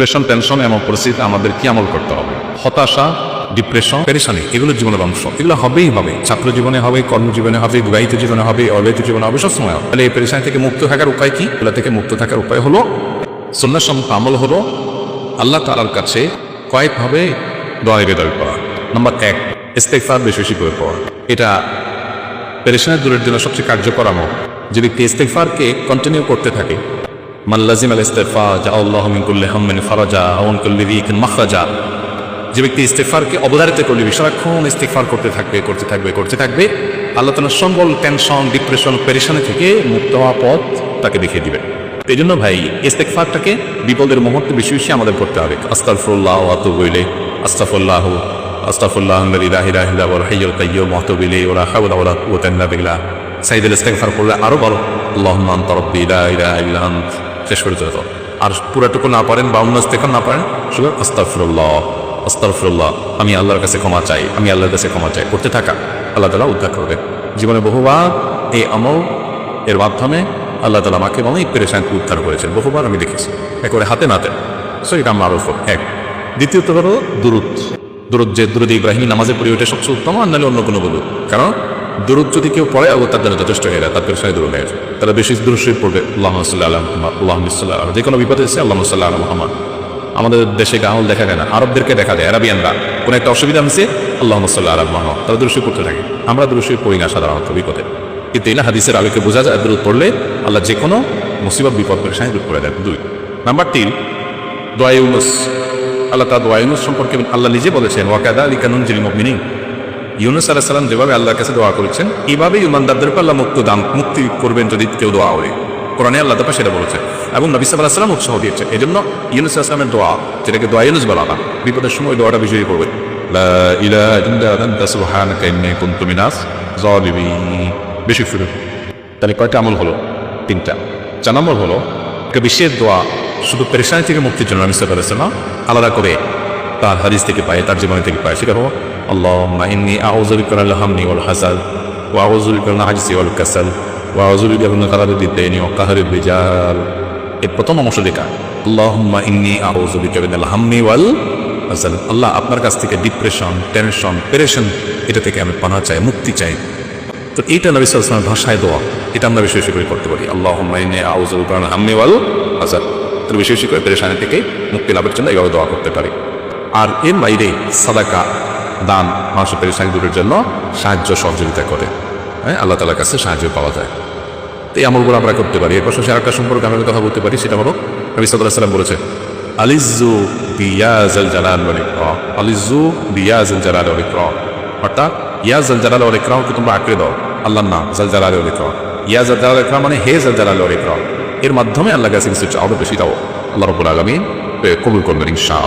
Depression tension এমন পরিস্থিতি আমাদের কি আমল করতে হবে? হতাশা ডিপ্রেশন পেরেশানি, এগুলো জীবনের অংশ। এগুলো হবেই হবে। ছাত্র জীবনে হবে, কর্মজীবনে হবে বিবাহিত জীবনে হবে অবিবাহিত জীবনে হবে, সবসময় তাহলে এই পেরেশানি থেকে মুক্ত থাকার উপায় কি? এগুলো থেকে মুক্ত থাকার উপায় হলো সন্ন্যাসম্মত আমল হলো, আল্লাহ তালার কাছে কয়েকভাবে দোয়া বেদয় করা। নাম্বার এক ইস্তেকফার বেশি বেশি করে পড়া। এটা পেরেশানের দূরের জন্য সবচেয়ে কার্যকর আমল। যে ব্যক্তি ইস্তেকফারকে কন্টিনিউ করতে থাকে মাল্লাজিম আল ইস্তেফা জা আল্লাহ মিন কুল্লি হাম্মিন ফারাজা আউন কুল্লি রিকিন মাখরাজা। যে ব্যক্তি ইস্তেফারকে অবধারিত করলে সারাক্ষণ ইস্তেফার করতে থাকবে করতে থাকবে করতে থাকবে, আল্লাহ তালার সম্বল, টেনশন, ডিপ্রেশন, পেরেশানি থেকে মুক্ত হওয়া পথ তাকে দেখিয়ে দিবে এই জন্য ভাই ইস্তেকফারটাকে বিপদের মুহূর্তে বেশি বেশি আমাদের করতে হবে। আস্তাফুল্লাহ আতুবইলে আস্তাফুল্লাহ আস্তাফুল্লাহ লা ইলাহা ইল্লা হুয়াল হাইয়ুল কাইয়্যুম আতুবইলে ওয়া হাওলা ওয়ালা কুওয়াতা ইল্লা বিল্লাহ। সাইদুল ইস্তেগফার করলে আরও বলো আল্লাহুম্মা আনতা রাব্বি, লা ইলাহা ইল্লা আন্ত। শেষ করে যেত আর পুরাটুকু না পারেন বা অন্য ইস্তেগফার না পারেন শুধু আস্তাগফিরুল্লাহ আস্তাগফিরুল্লাহ, আমি আল্লাহর কাছে ক্ষমা চাই, আমি আল্লাহর কাছে ক্ষমা চাই, করতে থাকা, আল্লাহ তালা উদ্ধার করবে। জীবনে বহুবার এই আমল, এর মাধ্যমে আল্লাহ তালা আমাকে অনেক পেরেশানকে উদ্ধার করেছেন, বহুবার আমি দেখেছি। একবারে হাতে নাতে। সো এটা আমার এক। দ্বিতীয়ত হলো দুরুদ। দুরুদ যে দুরুদ ইব্রাহিম নামাজের পরিবেশটা সবচেয়ে উত্তম, আর নাহলে অন্য কোনো বলুক কারণ দুরুদ যদি কেউ পড়ে আগে তার জন্য যথেষ্ট হয়ে যায় তার পেরেশানি দূর হয়ে যায় তারা বেশি দুরুশই পড়বে, আল্লাহ সাল্লাহ আল্লাহ সাল্লাহ যে কোনো বিপদে এসে আল্লাহ সাল্লাহ মোহাম্মদ। আমাদের দেশে গাহল দেখা যায় না, আরবদেরকে দেখা যায়, আরাবিয়ানরা। কোনো একটা অসুবিধা হচ্ছে আল্লাহ সাল্লাহ আলম মোহাম্মদ। তারা দুরুশই পড়তে থাকে। আমরা দুরুশই পড়ি না সাধারণত বিপদে। কিন্তু এই না হাদিসের আলোকে বোঝা যায় দূর পড়লে আল্লাহ যে কোনো মুসিবত, বিপদ পেরেশানি দূর করে দেন। দুই। নাম্বার তিন, দোয়া ইউনুস। আল্লাহ তা দোয়া ইউনুস সম্পর্কে আল্লাহ নিজে বলেছেন ওয়াকাদা আলী কানুন জিল মিনিং ইউনুস আলাহ সাল্লাম যেভাবে আল্লাহর কাছে দোয়া করেছেন এইভাবেই ইমানদারদেরকে আল্লাহ মুক্ত দান মুক্তি করবেন যদি কেউ দোয়া করে। কোরআনে আল্লাহ তাপা সেটা বলেছে। এবং নবী সাল্লাহ সাল্লাম উৎসাহ দিয়েছে। এই জন্য ইউনুস আসলামের দোয়া, যেটাকে দোয়া ইউনুস বলা হয়, বিপদের সময় দোয়াটা বিজয়ী করবে তাহলে কয়টা আমল হলো? তিনটা। চার নম্বর হলো, একটা বিশেষ দোয়া শুধু পেরেশানি থেকে মুক্তির জন্য আমি সাল্লাহ আলাদা করে তার হাদিস থেকে পায়, তার জীবন থেকে পায়। সেটা হলো আল্লাহ ইন্নি আউজুবিকাল আলহামনি ওয়াল হাসাল ও আউজুবিকাল নাহাজিসি ওয়াল কাসাল ও আউজুবিকাল কাহার দিদ্দাইনি ও কাহার বিজাল এর প্রথম অংশ দেখা আল্লাহুম্মা ইন্নি আউজুবিকা মিনাল হাম্মি ওয়াল আল্লাহ আপনার কাছ থেকে ডিপ্রেশন টেনশন পেরেশন এটা থেকে আমি পানা চাই, মুক্তি চাই। তো এইটা নবী সাল্লামের ভাষায় দোয়া, এটা আমরা বেশি করে করতে পারি। আল্লাহ ইন্নি আউজুবিকা মিনাল হাম্মি তো করে পেরেশানি থেকে মুক্তি লাভের জন্য এইভাবে দোয়া করতে পারি। আর এর বাইরে সাদাকা দান মানুষের পেরেশানি দূরের জন্য সাহায্য সহযোগিতা করে। হ্যাঁ আল্লাহ তালার কাছে সাহায্য পাওয়া যায়। তো এই আমলগুলো আমরা করতে পারি। এর পাশাপাশি আরেকটা সম্পর্কে আমরা কথা বলতে পারি, সেটা হলো নবী সাল্লাহ সাল্লাম বলেছে আলিজু বিয়াজাল জালাল ইকরাম আলিজু বিয়াজাল জালাল ইকরাম অর্থাৎ ইয়াজাল জালাল ওয়াল ইকরামকে তোমরা আঁকড়ে দাও। আল্লাহর নাম, জাল জালাল ইকরাম ইয়াজাল জালাল ইকরাম মানে হে জাল জালাল ইকরাম এর মাধ্যমে আল্লাহ কাছে কিছু চাও বেশি দাও আল্লাহ রব্বুল আলামিন কবুল করবেন ইনশাআল্লাহ।